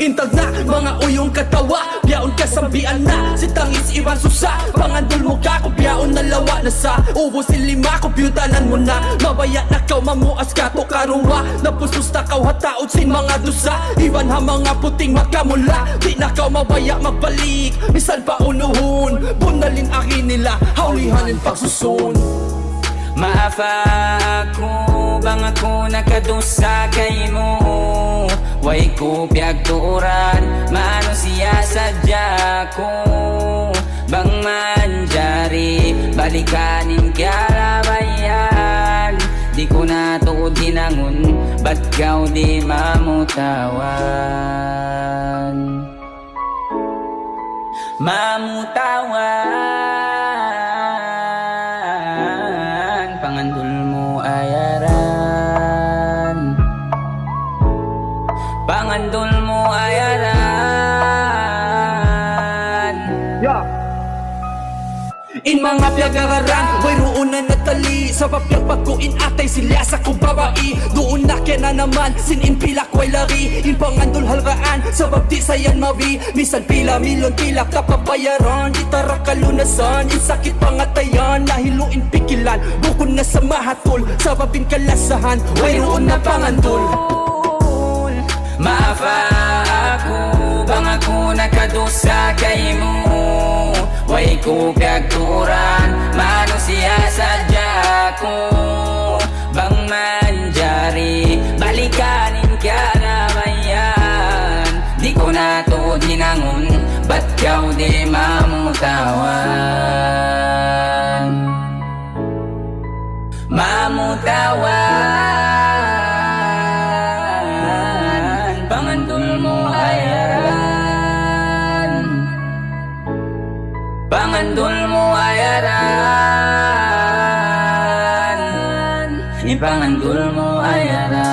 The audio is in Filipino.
bintag na Mga uyong katawa. Biyaon ka sambian na. Si tangis iwan susa. Pangandol mo ka Kung biyaon na lawa na sa. Ubo si lima Kompyutanan mo na. Mabaya na kaw mamuas ka to karuwa Napusus na kaw hataot sin mga dusa. Iwan ha mga puting makamula Di na kaw mabaya magbalik. Misan pa unuhon Bunalin akin nila. Haulihanin pagsusun. Maafa ako Bang ako nakadusa kay mo Way ko piyagturan Maano siya sadya ko Bang manjari Balikanin kaya bayan Di ko na to dinangon Ba't kaw di mamutawan Mamutawan Pangandol mo ayaran Pangandol mo ayaran In mga piyagaran Way roon na natali. Sa papyag pagkuin atay sila sa kubabai Doon na kaya na naman Sinin pilak way lari. In pangandol halraan Sa babdi sayan mawi. Misan pila milyon pilak kapabayaran Di tara kalunasan In sakit pangatayan Nahiluin pikilan Bukod na sa mahatol. Sa babing kalasahan Way roon na pangandol Maafa ako Bang ako nakadusa kay mo? Way ko piyagturan Mano siya sadya ko? Bang manjari Balikanin ka na bayan. Di ko na to dinangon Ba't kaw di mamutawan? Mamutawan Pangandol mo ayaran. Ipangandol mo ayaran